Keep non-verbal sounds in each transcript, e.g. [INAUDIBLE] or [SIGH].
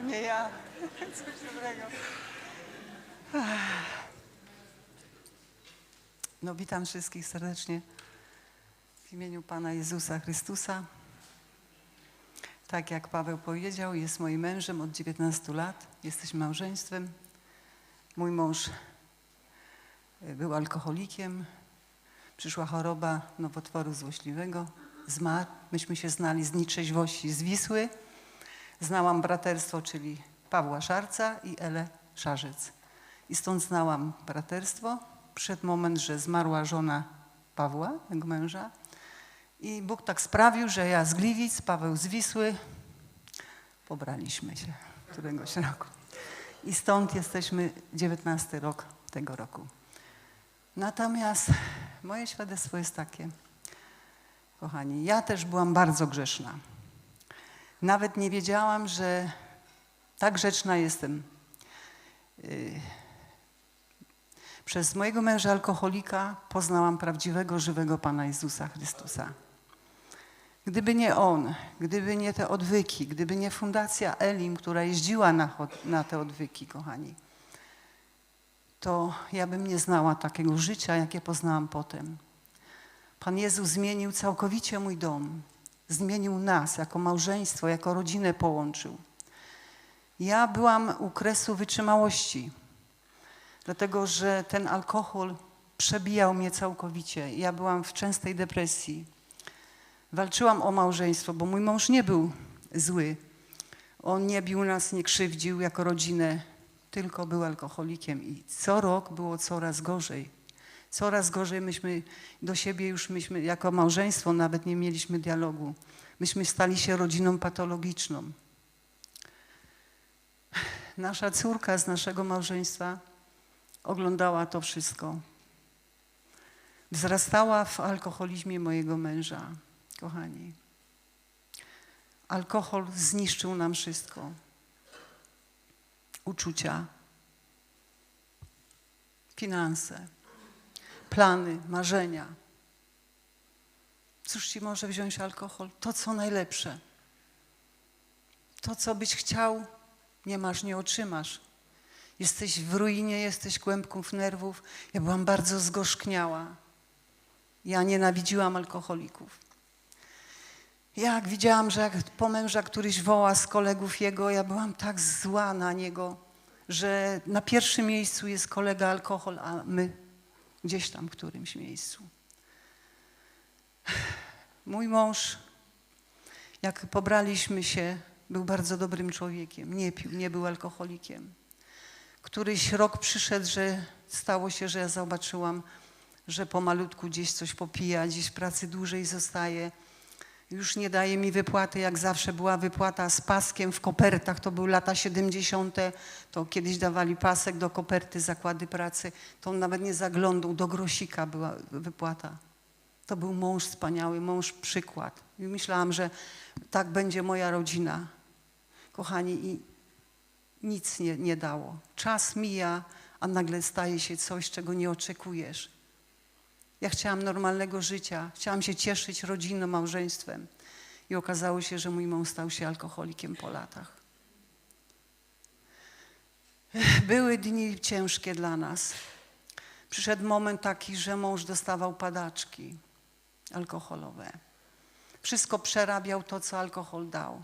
to nie ja. Coś dobrego. No witam wszystkich serdecznie w imieniu Pana Jezusa Chrystusa. Tak jak Paweł powiedział, jest moim mężem od 19 lat. Jesteśmy małżeństwem. Mój mąż y, był alkoholikiem. Przyszła choroba nowotworu złośliwego. Zmarł. Myśmy się znali z nitrzeźwości z Wisły. Znałam braterstwo, czyli Pawła Szarca i Elę Szarzec. I stąd znałam braterstwo. Przed moment, że zmarła żona Pawła, jego męża. I Bóg tak sprawił, że ja z Gliwic, Paweł z Wisły, pobraliśmy się któregoś roku. I stąd jesteśmy 19 rok tego roku. Natomiast moje świadectwo jest takie, kochani, ja też byłam bardzo grzeszna. Nawet nie wiedziałam, że tak grzeczna jestem. Yy, Przez mojego męża alkoholika poznałam prawdziwego, żywego Pana Jezusa Chrystusa. Gdyby nie on, gdyby nie te odwyki, gdyby nie Fundacja Elim, która jeździła na, na te odwyki, kochani, to ja bym nie znała takiego życia, jakie poznałam potem. Pan Jezus zmienił całkowicie mój dom. Zmienił nas jako małżeństwo, jako rodzinę połączył. Ja byłam u kresu wytrzymałości, dlatego że ten alkohol przebijał mnie całkowicie. Ja byłam w częstej depresji. Walczyłam o małżeństwo, bo mój mąż nie był zły. On nie bił nas, nie krzywdził jako rodzinę, tylko był alkoholikiem i co rok było coraz gorzej. Coraz gorzej myśmy do siebie już myśmy jako małżeństwo nawet nie mieliśmy dialogu. Myśmy stali się rodziną patologiczną. Nasza córka z naszego małżeństwa oglądała to wszystko. Wzrastała w alkoholizmie mojego męża, kochani. Alkohol zniszczył nam wszystko. Uczucia, finanse, plany, marzenia. Cóż ci może wziąć alkohol? To, co najlepsze. To, co byś chciał, nie masz, nie otrzymasz. Jesteś w ruinie, jesteś kłębków nerwów. Ja byłam bardzo zgorzkniała. Ja nienawidziłam alkoholików. Jak widziałam, że jak po męża któryś woła z kolegów jego, ja byłam tak zła na niego, że na pierwszym miejscu jest kolega alkohol, a my gdzieś tam w którymś miejscu. [SIGHS] Mój mąż, jak pobraliśmy się, był bardzo dobrym człowiekiem. Nie pił, nie był alkoholikiem. Któryś rok przyszedł, że stało się, że ja zobaczyłam, że pomalutku gdzieś coś popija, gdzieś pracy dłużej zostaje. Już nie daje mi wypłaty, jak zawsze była wypłata z paskiem w kopertach, to były lata 70., to kiedyś dawali pasek do koperty zakłady pracy, to on nawet nie zaglądał, do grosika była wypłata. To był mąż wspaniały, mąż przykład. I myślałam, że tak będzie moja rodzina. Kochani, i nic nie, nie dało. Czas mija, a nagle staje się coś, czego nie oczekujesz. Ja chciałam normalnego życia, chciałam się cieszyć rodziną, małżeństwem. I okazało się, że mój mąż stał się alkoholikiem po latach. Były dni ciężkie dla nas. Przyszedł moment taki, że mąż dostawał padaczki alkoholowe. Wszystko przerabiał to, co alkohol dał.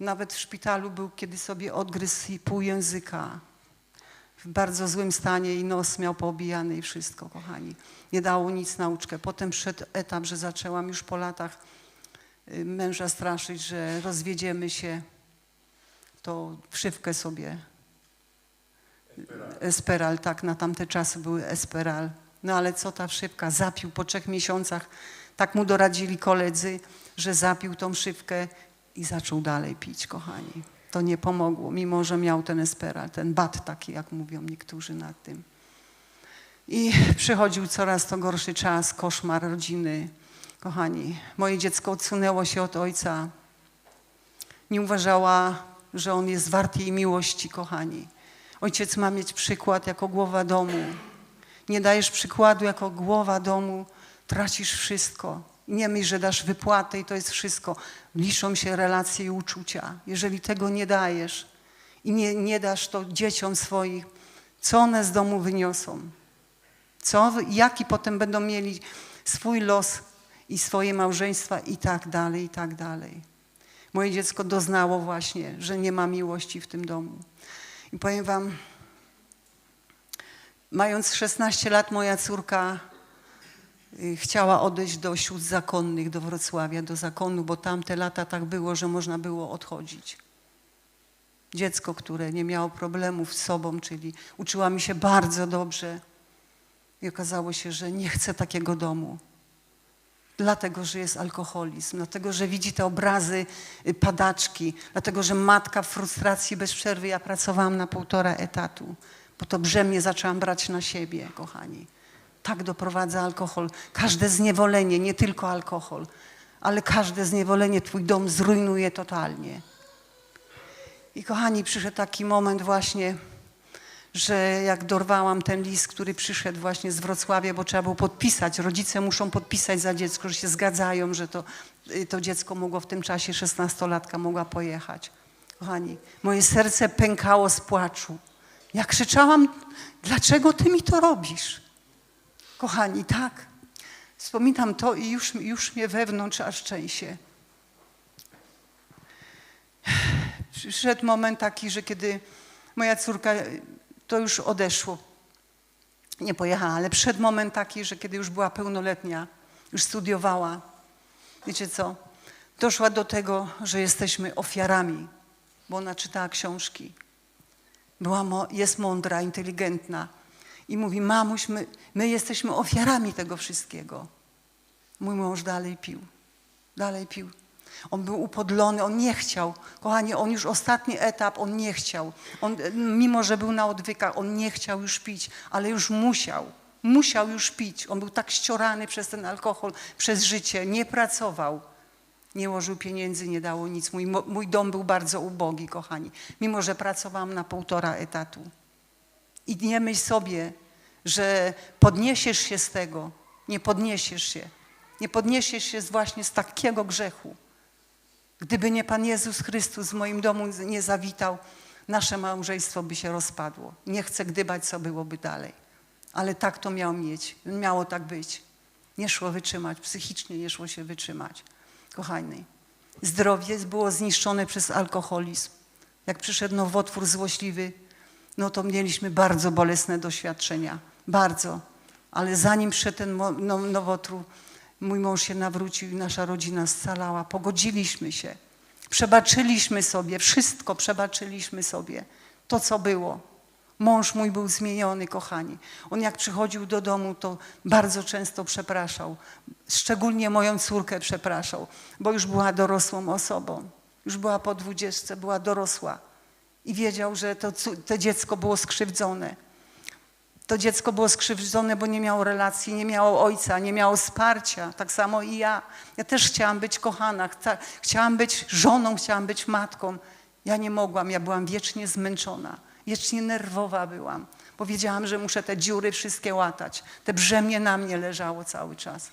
Nawet w szpitalu był, kiedy sobie odgryzł pół języka. W bardzo złym stanie i nos miał poobijany i wszystko, kochani. Nie dało nic nauczkę. Potem przyszedł etap, że zaczęłam już po latach y, męża straszyć, że rozwiedziemy się. To wszywkę sobie. Esperal, tak, na tamte czasy były Esperal. No ale co ta wszywka? Zapił po trzech miesiącach. Tak mu doradzili koledzy, że zapił tą szywkę i zaczął dalej pić, kochani. To nie pomogło, mimo że miał ten esperal, ten bat taki, jak mówią niektórzy nad tym. I przychodził coraz to gorszy czas, koszmar rodziny. Kochani, moje dziecko odsunęło się od ojca. Nie uważała, że on jest wart jej miłości, kochani. Ojciec ma mieć przykład jako głowa domu. Nie dajesz przykładu jako głowa domu, tracisz wszystko. Nie myśl, że dasz wypłatę i to jest wszystko. Liczą się relacje i uczucia. Jeżeli tego nie dajesz i nie, nie dasz to dzieciom swoich, co one z domu wyniosą? Co, jaki potem będą mieli swój los i swoje małżeństwa i tak dalej, i tak dalej. Moje dziecko doznało właśnie, że nie ma miłości w tym domu. I powiem wam, mając 16 lat moja córka chciała odejść do sióstr zakonnych, do Wrocławia, do zakonu, bo tamte lata tak było, że można było odchodzić. Dziecko, które nie miało problemów z sobą, czyli uczyła mi się bardzo dobrze i okazało się, że nie chce takiego domu. Dlatego, że jest alkoholizm, dlatego, że widzi te obrazy y, padaczki, dlatego, że matka w frustracji bez przerwy, ja pracowałam na półtora etatu, bo to brzemię zaczęłam brać na siebie, kochani. Tak doprowadza alkohol. Każde zniewolenie, nie tylko alkohol, ale każde zniewolenie twój dom zrujnuje totalnie. I kochani, przyszedł taki moment właśnie, że jak dorwałam ten list, który przyszedł właśnie z Wrocławia, bo trzeba było podpisać, rodzice muszą podpisać za dziecko, że się zgadzają, że to, y, to dziecko mogło w tym czasie, szesnastolatka mogła pojechać. Kochani, moje serce pękało z płaczu. Ja krzyczałam, dlaczego ty mi to robisz? Kochani, tak. Wspominam to i już, już mnie wewnątrz aż trzęsie. Przyszedł moment taki, że kiedy moja córka, to już odeszło, nie pojechała, ale przyszedł moment taki, że kiedy już była pełnoletnia, już studiowała, wiecie co, doszła do tego, że jesteśmy ofiarami, bo ona czytała książki. Była, jest mądra, inteligentna i mówi, mamuś, my, my jesteśmy ofiarami tego wszystkiego. Mój mąż dalej pił, dalej pił. On był upodlony, on nie chciał. Kochanie, on już ostatni etap, on nie chciał. On, mimo, że był na odwykach, on nie chciał już pić, ale już musiał. Musiał już pić. On był tak ściorany przez ten alkohol, przez życie. Nie pracował. Nie łożył pieniędzy, nie dało nic. Mój, mój dom był bardzo ubogi, kochani. Mimo, że pracowałam na półtora etatu. I nie myśl sobie, że podniesiesz się z tego. Nie podniesiesz się. Nie podniesiesz się właśnie z takiego grzechu. Gdyby nie Pan Jezus Chrystus w moim domu nie zawitał, nasze małżeństwo by się rozpadło. Nie chcę gdybać, co byłoby dalej. Ale tak to miało mieć, miało tak być. Nie szło wytrzymać, psychicznie nie szło się wytrzymać. Kochani, zdrowie było zniszczone przez alkoholizm. Jak przyszedł nowotwór złośliwy, no to mieliśmy bardzo bolesne doświadczenia. Bardzo. Ale zanim przyszedł ten no- nowotwór, mój mąż się nawrócił i nasza rodzina scalała. Pogodziliśmy się. Przebaczyliśmy sobie, wszystko przebaczyliśmy sobie. To, co było. Mąż mój był zmieniony, kochani. On jak przychodził do domu, to bardzo często przepraszał. Szczególnie moją córkę przepraszał, bo już była dorosłą osobą. Już była po dwudziestce, była dorosła. I wiedział, że to, to dziecko było skrzywdzone. To dziecko było skrzywdzone, bo nie miało relacji, nie miało ojca, nie miało wsparcia. Tak samo i ja. Ja też chciałam być kochana, chciałam być żoną, chciałam być matką. Ja nie mogłam, ja byłam wiecznie zmęczona, wiecznie nerwowa byłam, bo wiedziałam, że muszę te dziury wszystkie łatać. Te brzemię na mnie leżało cały czas.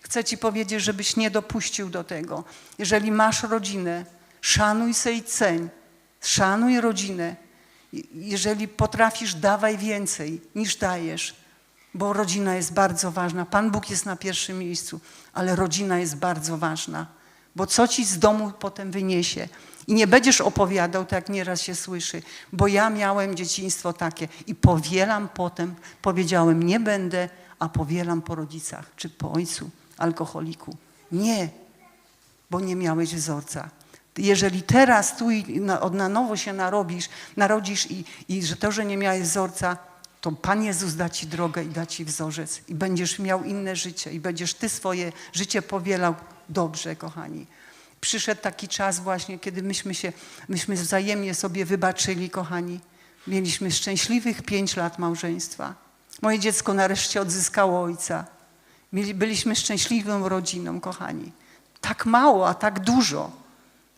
Chcę Ci powiedzieć, żebyś nie dopuścił do tego. Jeżeli masz rodzinę, szanuj se i ceń. Szanuj rodzinę. Jeżeli potrafisz, dawaj więcej niż dajesz, bo rodzina jest bardzo ważna. Pan Bóg jest na pierwszym miejscu, ale rodzina jest bardzo ważna, bo co Ci z domu potem wyniesie. I nie będziesz opowiadał, tak nieraz się słyszy, bo ja miałem dzieciństwo takie i powielam potem, powiedziałem, nie będę, a powielam po rodzicach czy po ojcu alkoholiku. Nie, bo nie miałeś wzorca. Jeżeli teraz tu i na, od na nowo się narobisz, narodzisz i, i że to, że nie miałeś wzorca, to Pan Jezus da Ci drogę i da Ci wzorzec i będziesz miał inne życie i będziesz Ty swoje życie powielał dobrze, kochani. Przyszedł taki czas właśnie, kiedy myśmy się, myśmy wzajemnie sobie wybaczyli, kochani. Mieliśmy szczęśliwych pięć lat małżeństwa. Moje dziecko nareszcie odzyskało ojca. Byliśmy szczęśliwą rodziną, kochani. Tak mało, a tak dużo.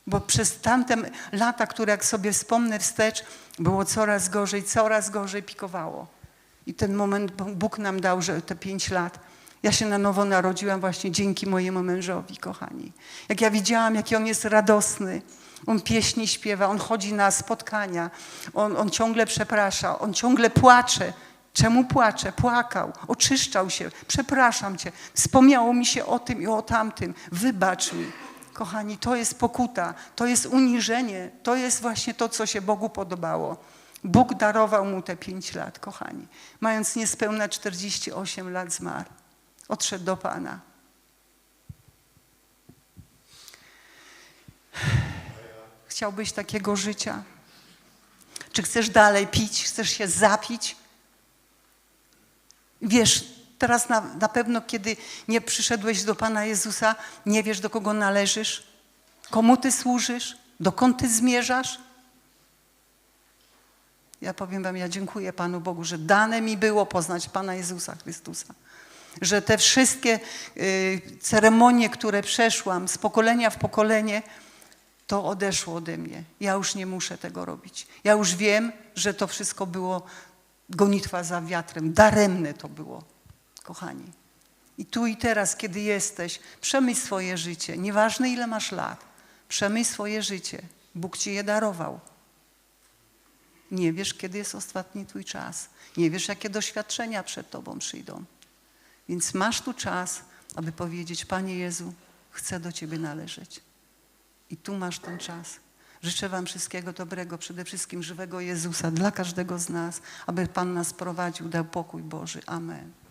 Bo przez tamte lata, które jak sobie wspomnę wstecz, było coraz gorzej, coraz gorzej pikowało. I ten moment Bóg nam dał, że te pięć lat. Ja się na nowo narodziłam właśnie dzięki mojemu mężowi, kochani. Jak ja widziałam, jaki on jest radosny. On pieśni śpiewa, on chodzi na spotkania, on, on ciągle przeprasza, on ciągle płacze. Czemu płacze? Płakał, oczyszczał się. Przepraszam cię. Wspomniało mi się o tym i o tamtym. Wybacz mi. Kochani, to jest pokuta, to jest uniżenie, to jest właśnie to, co się Bogu podobało. Bóg darował mu te pięć lat, kochani. Mając niespełna 48 lat zmarł. Odszedł do Pana. Chciałbyś takiego życia? Czy chcesz dalej pić? Chcesz się zapić? Wiesz, teraz na, na pewno, kiedy nie przyszedłeś do Pana Jezusa, nie wiesz, do kogo należysz, komu ty służysz, dokąd ty zmierzasz. Ja powiem Wam, ja dziękuję Panu Bogu, że dane mi było poznać Pana Jezusa Chrystusa. Że te wszystkie y, ceremonie, które przeszłam z pokolenia w pokolenie, to odeszło ode mnie. Ja już nie muszę tego robić. Ja już wiem, że to wszystko było gonitwa za wiatrem. Daremne to było, kochani. I tu i teraz, kiedy jesteś, przemyśl swoje życie. Nieważne ile masz lat, przemyśl swoje życie. Bóg ci je darował. Nie wiesz, kiedy jest ostatni twój czas. Nie wiesz, jakie doświadczenia przed tobą przyjdą. Więc masz tu czas, aby powiedzieć, Panie Jezu, chcę do Ciebie należeć. I tu masz ten czas. Życzę Wam wszystkiego dobrego, przede wszystkim żywego Jezusa dla każdego z nas, aby Pan nas prowadził, dał pokój Boży. Amen.